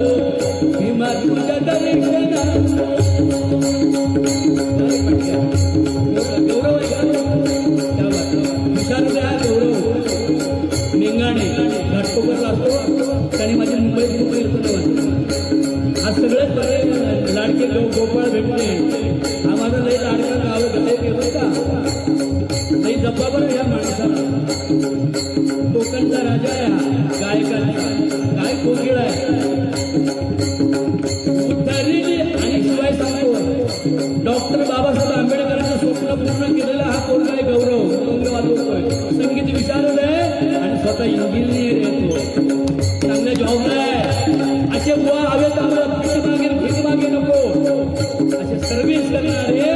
भीमा तुझ्या दर्शनात गौरव आहे गौरव निंगाणे घाटकोपर असतो त्याने मुंबईत सगळेच बरे लाडके गो गोपाळ भेटले हा माझा लई लाडका गाव गायक आहे का लई जप्पा या माणसाला. कोकणचा राजा आहे हा. गायकांचा. काय कोकिळ आहे. डॉक्टर बाबासाहेब आंबेडकरांचं स्वप्न पूर्ण केलेला हा पोरगा आहे गौरव गौरव होतोय संगीत विशारद आहे आणि स्वतः इंजिनियर येतो चांगल्या जॉब आहे. असे बुवा हवेत आम्हाला भीक मागे मागे नको. असे सर्व्हिस करणारे